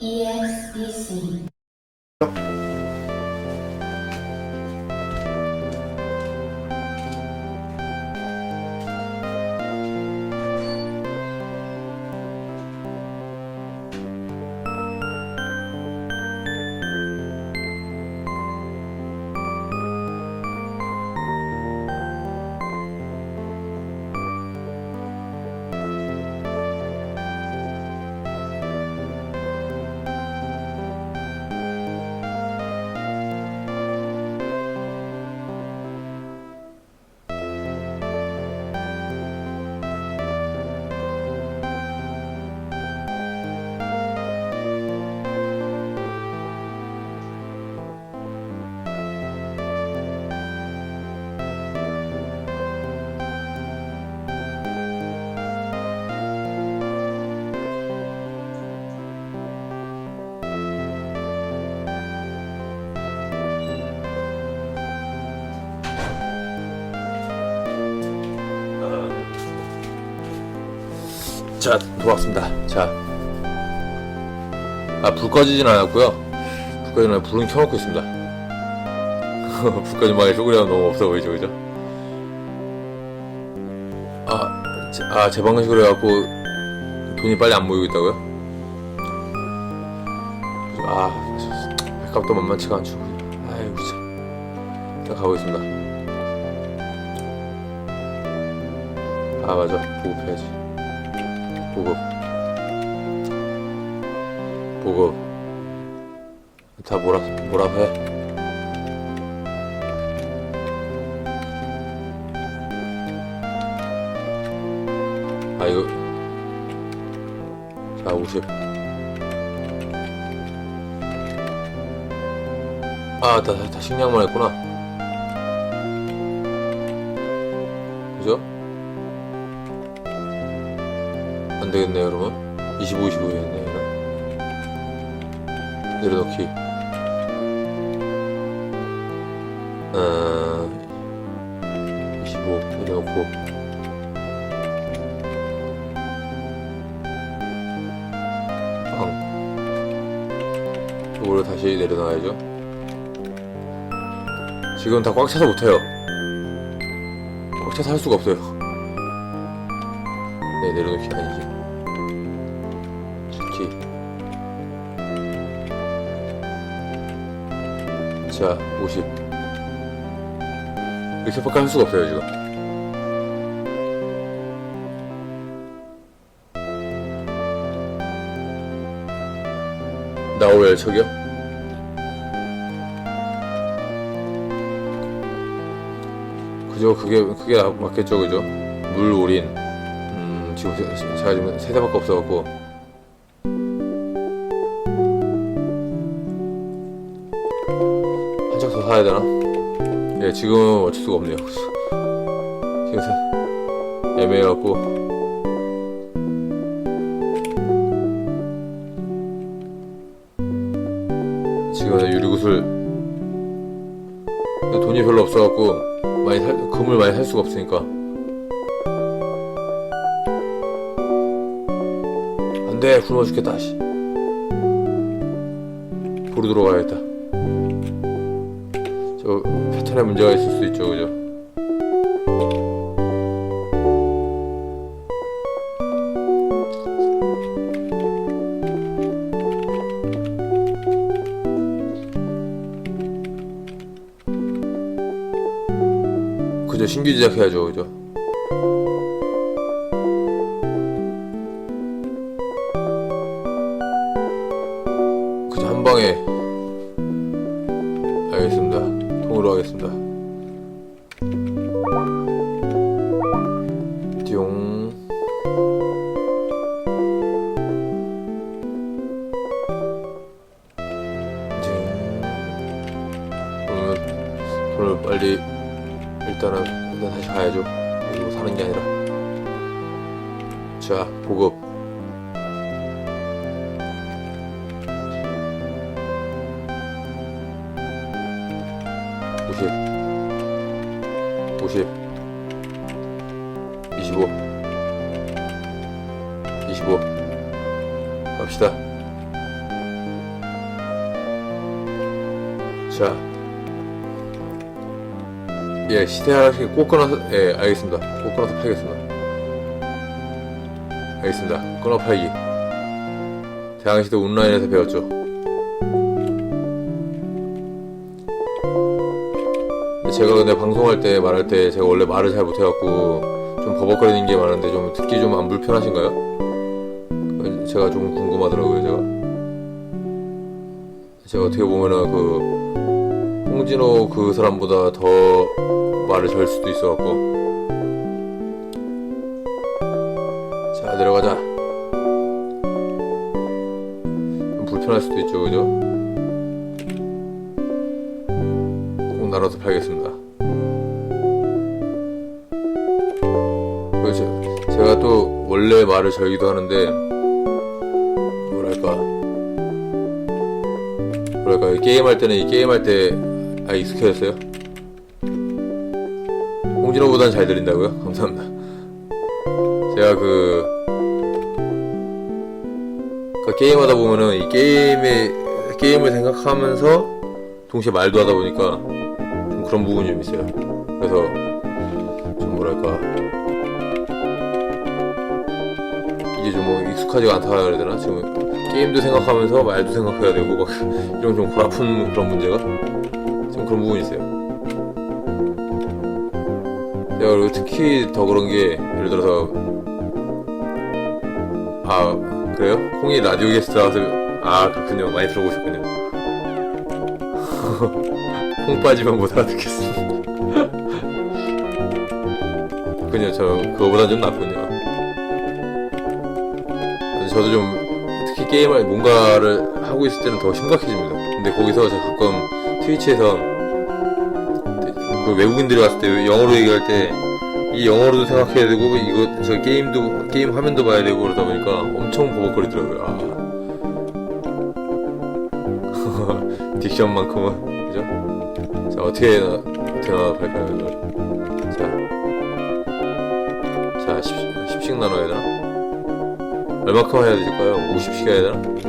ESBC. 돌아왔습니다. 자. 아, 불 꺼지진 않았고요. 불 꺼지진 않아 불은 켜놓고 있습니다. 불 꺼진 방에 쇼그램 너무 없어 보이죠, 그죠? 아, 제, 아, 제 방식으로 해갖고 돈이 빨리 안 모이고 있다고요? 아, 백값도 만만치가 않죠. 아이고, 참. 일단 가보겠습니다. 아, 맞아. 보급해야지. 보급 보급 다 뭐라 뭐라 해아 이거 자 50. 아, 다, 다, 다 식량만 했구나. 안 되겠네요, 여러분. 25, 25였네, 이거. 내려놓기. 어, 25, 내려놓고. 빵. 이걸로 다시 내려놔야죠. 지금 다 꽉 차서 못해요. 꽉 차서 할 수가 없어요. 네, 내려놓기 아니지. 자, 50. 이렇게밖에 할 수가 없어요, 지금. 나오열 척이요? 그죠, 그게, 그게 나- 맞겠죠, 그죠? 물 올인. 음, 지금 세- 제가 지금 세 대밖에 없어갖고. 지금 어쩔 수가 없네요. 지금 사, 애매해갖고. 지금 유리구슬. 돈이 별로 없어갖고 많이 살, 금을 많이 살 수가 없으니까. 안돼. 굶어 죽겠다 씨. 보러 들어가야겠다 저 패턴에 문제가 있을 수도 있죠 그죠? 그죠 신규 제작해야죠 그죠 빨리 일단은 일단 다시 가야죠. 이거 사는 게 아니라. 자, 보급. 예, 시대 하나씩 꼭 끊어서, 예, 알겠습니다. 꼭 끊어서 팔겠습니다. 알겠습니다. 끊어 팔기. 대항시대 온라인에서 배웠죠. 제가 근데 방송할 때 말할 때 제가 원래 말을 잘 못해갖고 좀 버벅거리는 게 많은데 좀 듣기 좀 안 불편하신가요? 제가 좀 궁금하더라고요, 제가. 제가 어떻게 보면은 그 홍진호 그 사람보다 더 말을 잘 수도 있어갖고. 자 내려가자. 좀 불편할 수도 있죠 그죠? 꼭 나눠서 팔겠습니다. 제- 제가 또 원래 말을 절기도 하는데 뭐랄까. 뭐랄까 게임할 때는 이 게임할 때 아 익숙해졌어요? 홍진호보단 잘 들린다고요? 감사합니다. 제가 그, 그 게임하다 보면은 이 게임에 게임을 생각하면서 동시에 말도 하다 보니까 좀 그런 부분이 좀 있어요. 그래서 좀 뭐랄까 이게 좀 뭐 익숙하지가 않다 그래야 되나? 지금 게임도 생각하면서 말도 생각해야 되고 막 이런 좀 골아픈 그런 문제가 좀 그런 부분이 있어요. 제가 그리고 특히 더 그런 게 예를 들어서 아 그래요? 콩이 라디오 게스트 나와서 아 그렇군요 많이 들어보셨군요. 콩 빠지면 못 알아듣겠습니다. 그군요 저 그거보다 좀 낫군요. 저도 좀 특히 게임을 뭔가를 하고 있을 때는 더 심각해집니다. 근데 거기서 제가 가끔 트위치에서 그 외국인들이 왔을 때 영어로 얘기할 때 이 영어로도 생각해야 되고 이거 저 게임도 게임 화면도 봐야 되고 그러다 보니까 엄청 버벅거리더라고요. 아. 딕션만큼은 그죠? 자 어떻게 나- 어떻게 나갈까요 이걸? 자, 자 10, 10 씩 나눠야 되나? 얼마큼 해야 될까요? 50씩 해야 되나? 50?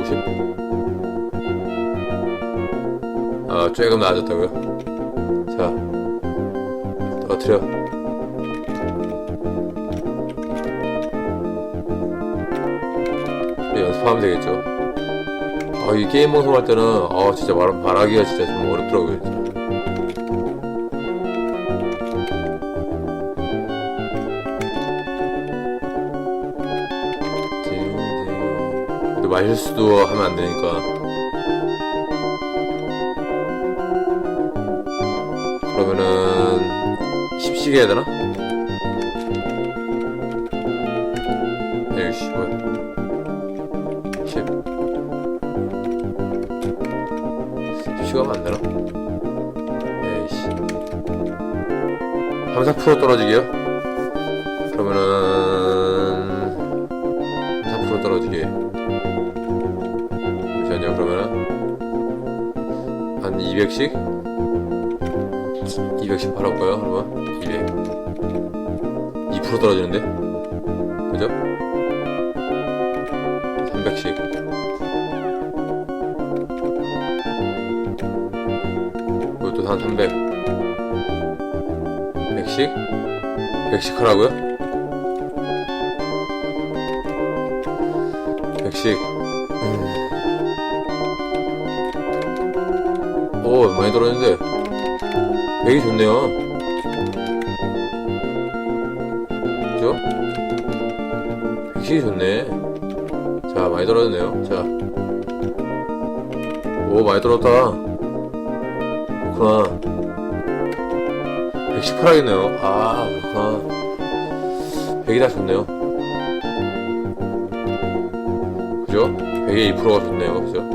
아 조금 나아졌다고요? 이제 연습하면 되겠죠? 아 이 게임 방송할 때는 아 진짜 말, 말하기가 진짜 좀 어렵더라고요 진짜. 근데 말실수도 하면 안 되니까 10씩 해야 되나? 에이씨 뭐야 10 10씩 하면 안 되나? 에이씨 3, 4% 떨어지게요? 그러면은 3, 4% 떨어지게 잠시만요 그러면은 한 200씩? 210 팔아볼까요? 그러면 200 2% 떨어지는데? 그죠? 300씩 이것도 한 300 100씩? 100씩 하라고요? 100씩 오 많이 떨어졌는데 100이 좋네요. 그죠? 100이 좋네. 자 많이 떨어졌네요. 자 오 많이 떨어졌다. 그렇구나. 110 팔아야겠네요. 아 그렇구나. 100이 다 좋네요. 그죠? 100에 2%가 좋네요. 그죠?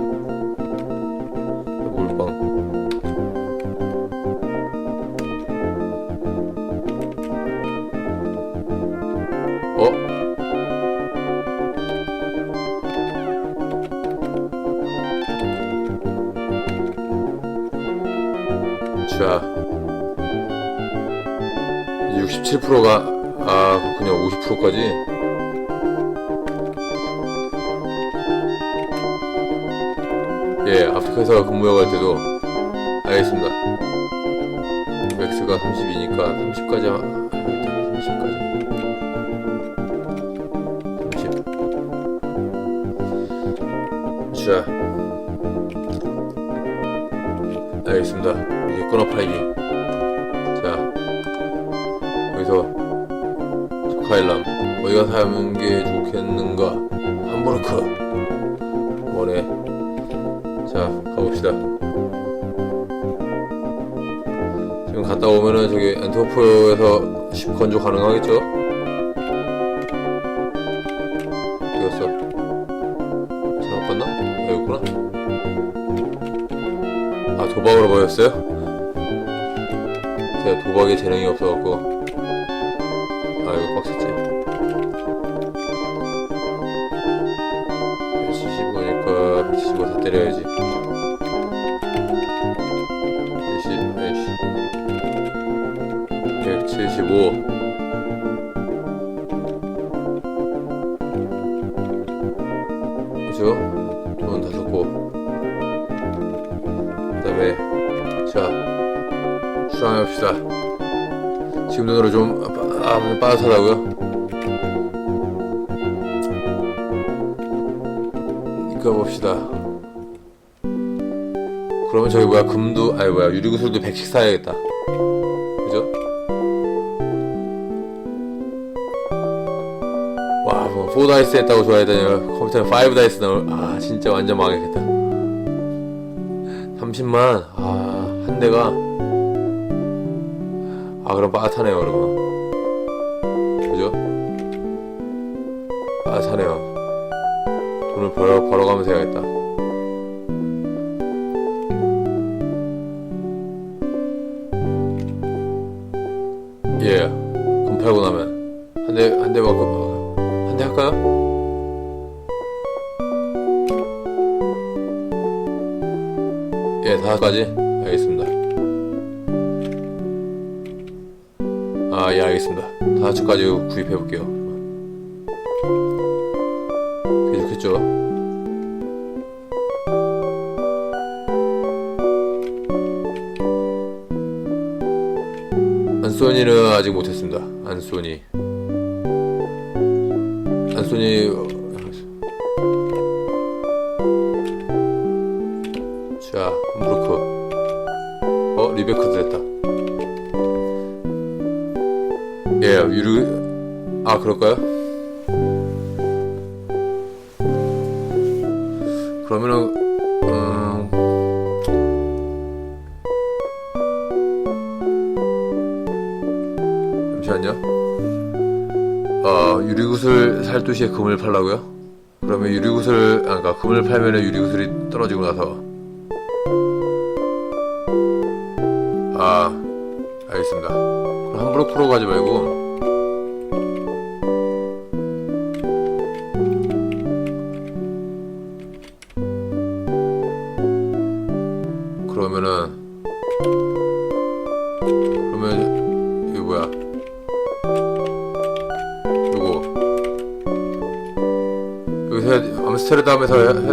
자 67%가 아 그렇군요. 50%까지. 예 아프리카에서 근무해 갈 때도 아 알겠습니다. 맥스가 32니까 30까지 하... 30까지. 30 자, 알겠습니다. 끊어 팔기. 자, 여기서 조카일람 어디가 사는 게 좋겠는가? 함부르크. 뭐네? 자, 가봅시다. 지금 갔다 오면은 저기 엔터포에서 10 건조 가능하겠죠? 이겼어. 잘못 봤나? 아, 여기구나. 아, 도박으로 보였어요? 제가 도박에 재능이 없어갖고. 아, 이거 빡쳤지. 175니까 175 다 때려야지. 170, 아이씨. 175. 봅시다. 지금 눈으로 좀, 아, 아, 빠듯하다고요? 이거 봅시다. 그러면 저기 뭐야, 금도, 아니 뭐야, 유리구슬도 100씩 사야겠다. 그죠? 와, 뭐, 4 다이스 했다고 좋아야 되냐. 컴퓨터에 5다이스 나올, 아, 진짜 완전 망했겠다. 30만, 아, 한 대가. 아, 그럼 빠듯하네요, 그러면. 그죠? 빠듯하네요. 돈을 벌어, 벌어가면서 해야겠다. 다섯 주까지 구입해 볼게요. 그게 좋겠죠? 안소니는 아직 못했습니다. 안소니. 안소니. 예, 유리. 아, 그럴까요? 그러면은, 음. 잠시만요. 어, 유리구슬 살 도시에 금을 팔라고요? 그러면 유리구슬, 아, 그러니까 금을 팔면은 유리구슬이 떨어지고 나서. 돼- 암스테르담에서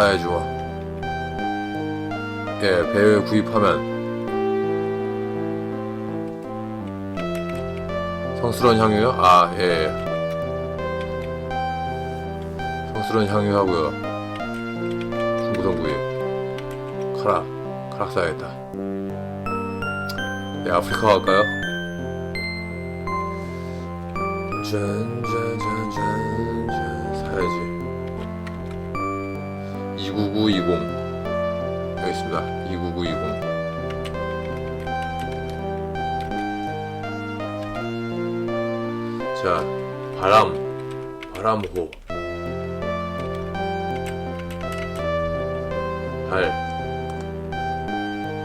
팔아야죠. 뭐. 예, 배 구입하면 성스러운 향유요? 아, 예. 예. 성스러운 향유하고요. 중구성 구입. 카락. 카락 사야겠다. 예, 아프리카 갈까요? 짠 짠짠짠짠 29920 여기 있습니다. 29920 자, 바람, 바람호, 달,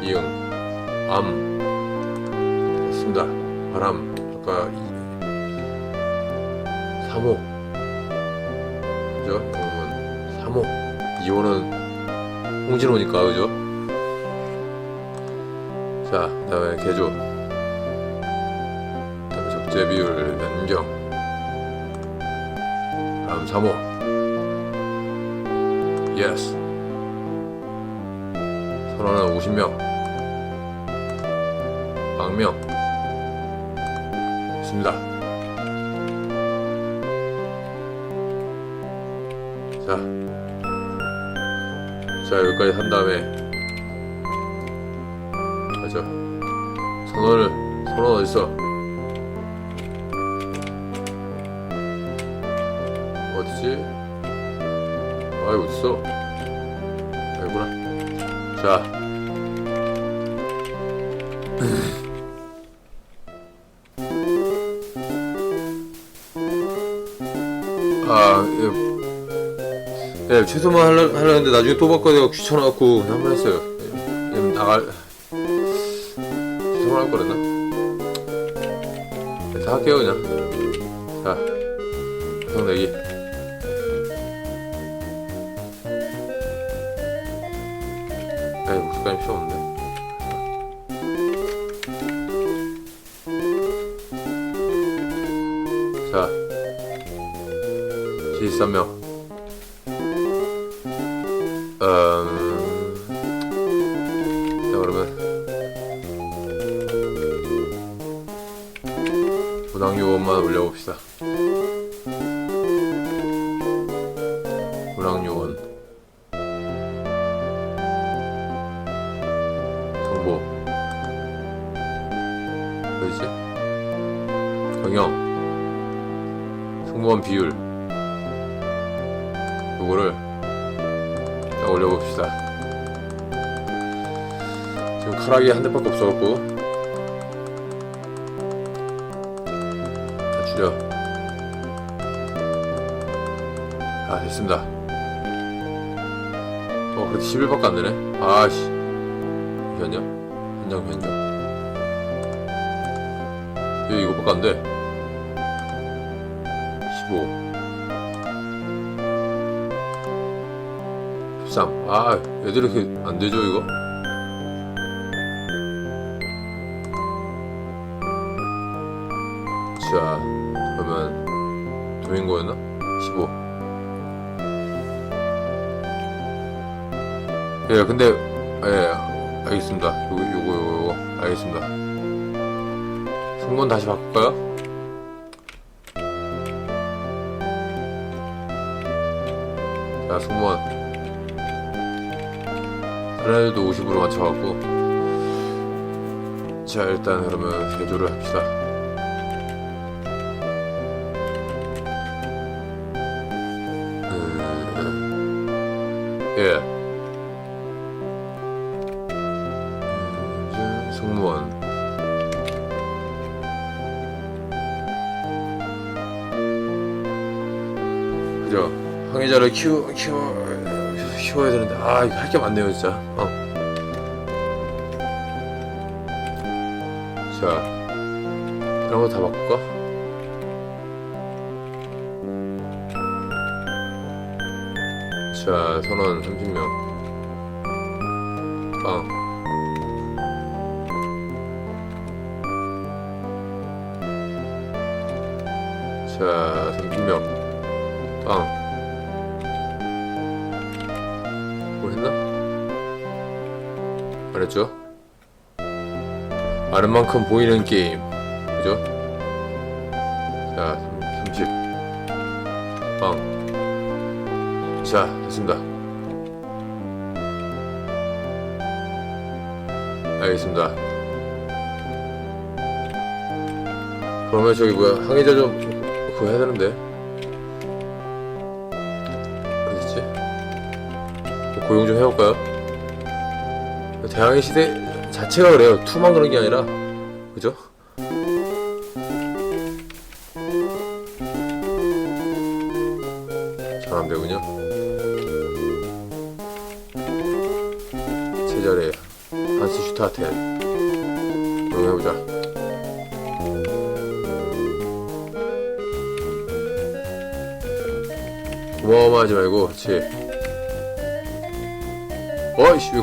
이응, 암, 됐습니다. 바람, 아까 이, 3호, 그죠? 그러면 3호. 2호는 홍진호니까, 그죠? 자, 그 다음에 개조. 그 다음에 적재 비율 변경. 다음 3호. 예스. 선언은 50명. 망명. 됐습니다. 자. 자, 여기까지 한 다음에. 맞아. 선언을, 선언 어딨어? 어디지? 아이, 어딨어? 아이구나. 자. 예. 예, 최소만 하려, 하려는데 나중에 또 바꿔야 귀찮아갖고 그냥 했어요. 예, 예, 나갈, 최소만 할 거랬나? 예, 다 할게요, 그냥. 자, 형 내기. 에이, 목소리까지 필요 없는데. 자, 73명. 음, 자, 그러면. 분당 요원만 올려봅시다. 분당 요원. 정보. 어디지? 경영. 승무원 비율. 카락이 한 대밖에 없어갖고 다 줄여. 아 됐습니다. 어 그래도 11밖에 안 되네. 아씨 현장 현장 현장. 얘 이거밖에 안 돼. 15 13 아, 애들 이렇게 안 되죠, 이거? 자, 그러면 도민고였나? 15 예, 근데 예, 알겠습니다. 요거 요거 요거. 알겠습니다. 승무원 다시 바꿀까요? 자, 승무원. 애들도 50으로 맞춰갖고. 자, 일단 그러면 개조를 합시다. 그죠? 황해자를 키워 키워 키워야 되는데 아 할 게 많네요 진짜. 어. 자 이런 거 다 바꿀까? 자 선원 30명. 빵. 자 30명. 빵. 뭘 했나? 안 했죠? 아는 만큼 보이는 게임. 그죠? 자, 30. 빵. 자, 됐습니다. 알겠습니다. 그러면 저기 뭐야, 항해자 좀, 그거 해야 되는데. 고용 좀 해볼까요? 대항해 시대 자체가 그래요. 투만 그런 게 아니라, 그죠?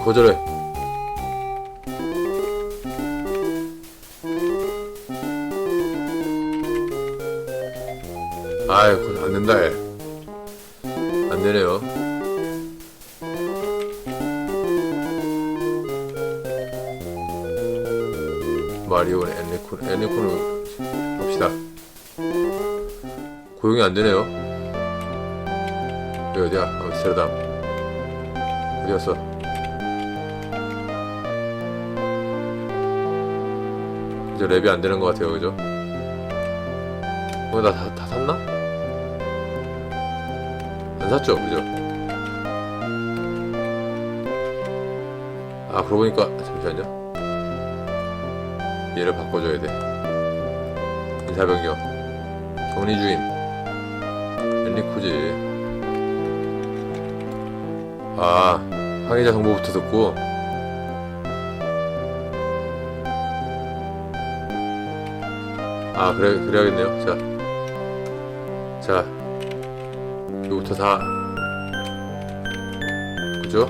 거절해. 아이 그건 안 된다 해 안 되네요. 마리오 엔리콘 엔리콘을 합시다. 고용이 안 되네요. 여기 어디야? 암스테르담 어디 갔어 이제 랩이 안 되는 것 같아요 그죠 어, 나 다, 다 샀나? 안 샀죠 그죠 아 그러고 보니까 잠시만요 얘를 바꿔줘야 돼. 인사 변경. 정리 주임. 엔리코지. 아, 항해자 정보부터 듣고. 아, 그래, 그래야겠네요. 자. 자. 이거부터 다. 그죠?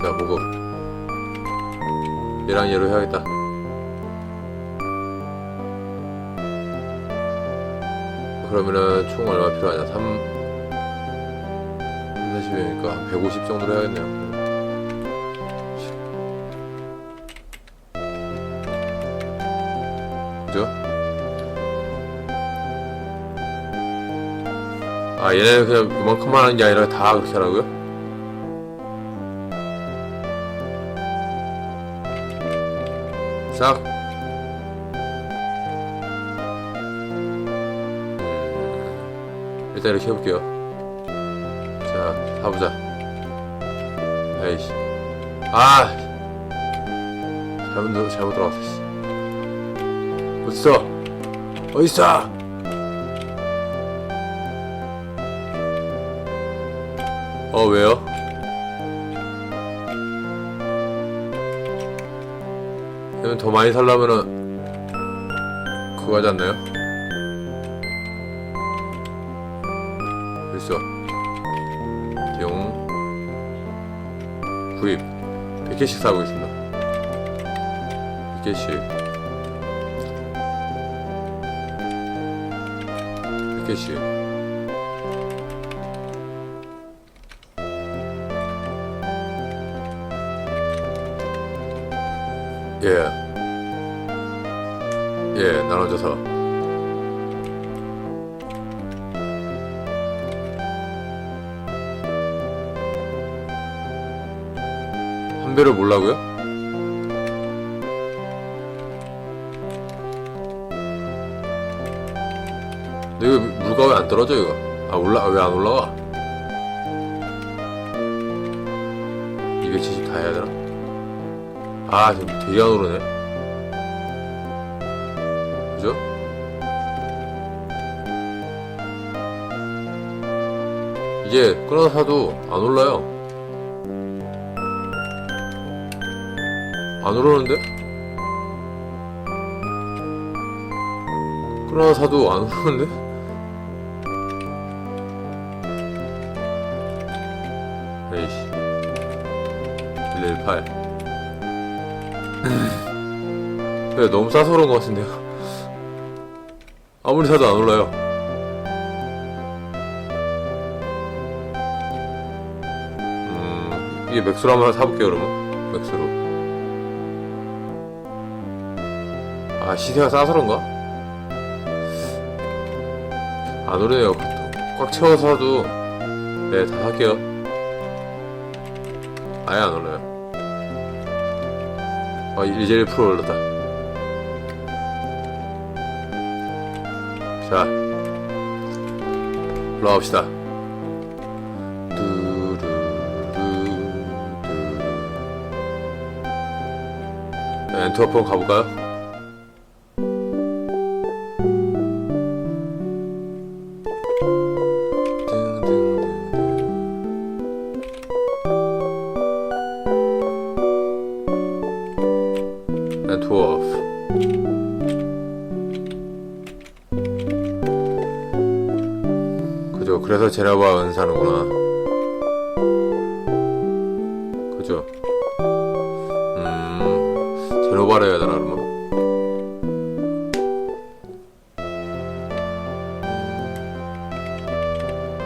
자, 보고. 얘랑 얘로 해야겠다. 그러면은 총 얼마 필요하냐? 3, 40이니까 한150 정도로 해야겠네요. 아, 얘네는 그냥 이만큼만 하는 게 아니라 다 그렇게 하라고요? 싹. 일단 이렇게 해볼게요. 자 가보자. 에이씨. 아! 잘못, 잘못 들어갔어 씨. 어딨어? 어딨어 어 왜요? 그러면 더 많이 살려면은 그거 하지 않나요? 글쎄 용 구입. 100개씩 사고 있습니다. 100개씩. 100개씩 예. 예, 나눠줘서. 한 배를 몰라고요? 이거 물가 왜 안 떨어져 이거? 아 올라 왜 안 올라와? 270다 해야 되나? 아, 지금 되게 안 오르네. 그죠? 이게 끊어서 사도 안 올라요. 안 오르는데? 끊어서 사도 안 오르는데? 에이씨. 118. 네, 너무 싸서 그런 것 같은데요. 아무리 사도 안 올라요. 음, 이게 맥스로 한번 사볼게요, 그러면. 맥스로. 아, 시세가 싸서 그런가? 안 오르네요. 꽉 채워서 사도, 네, 다 살게요. 아예 안 올라요. 아, 이제 1% 올랐다. 자, 올라갑시다. 뚜루루루 엔터 한번 가볼까요? 제네바 은사는구나. 그죠. 음, 제노바라 해야 되나, 그러면?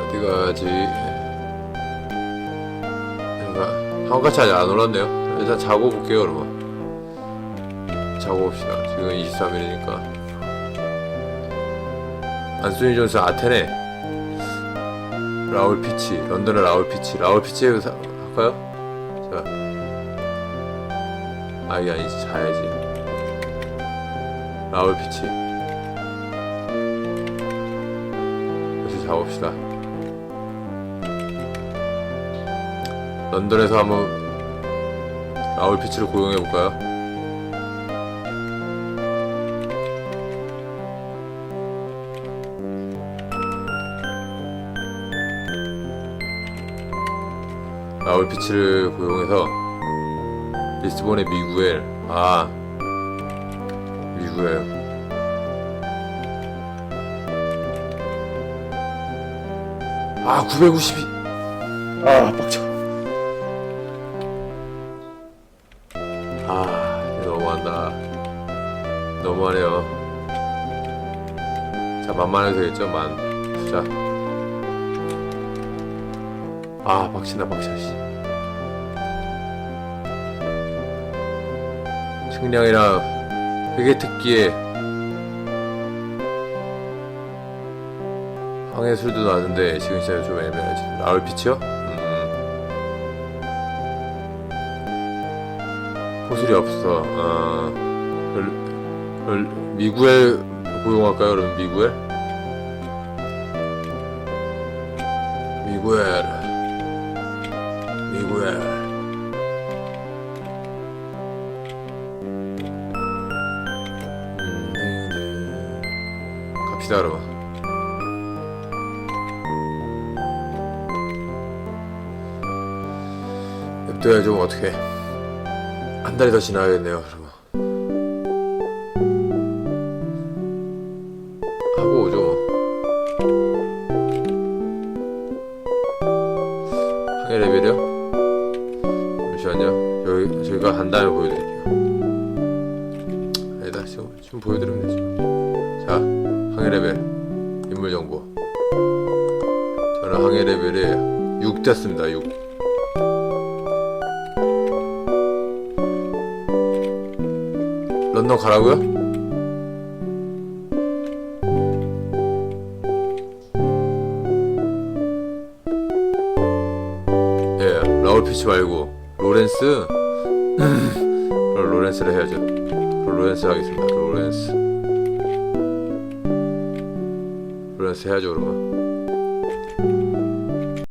어디 가지? 뭔가, 한가치 아직 안 올랐네요. 일단 자고 볼게요, 그러면. 자고 봅시다. 지금 23일이니까. 안소니 존스 아테네. 라울 피치. 런던의 라울 피치. 라울 피치 해서 할까요? 자. 아, 이게 아니지. 자야지. 라울 피치. 다시 자봅시다. 런던에서 한번 라울 피치를 고용해 볼까요? 라울 피치를 고용해서 리스본의 미구엘 아 미구엘 아 992. 아 빡쳐. 아 너무한다. 너무하네요. 자 만만해도 되겠죠 만 투자. 아 빡친다 빡쳐 씨. 식량이나 회계 특기에 황해 술도 나는데 지금 진짜 좀 애매하지 라울 피치요? 음. 호술이 없어 어 미구엘 고용할까요 그럼? 미구엘 미구엘 어떻게 한 달이 더 지나야겠네요. 그러면 하고 오죠. 뭐 항해 레벨이요? 잠시만요. 여기 저희가 한 다음에 보여드릴게요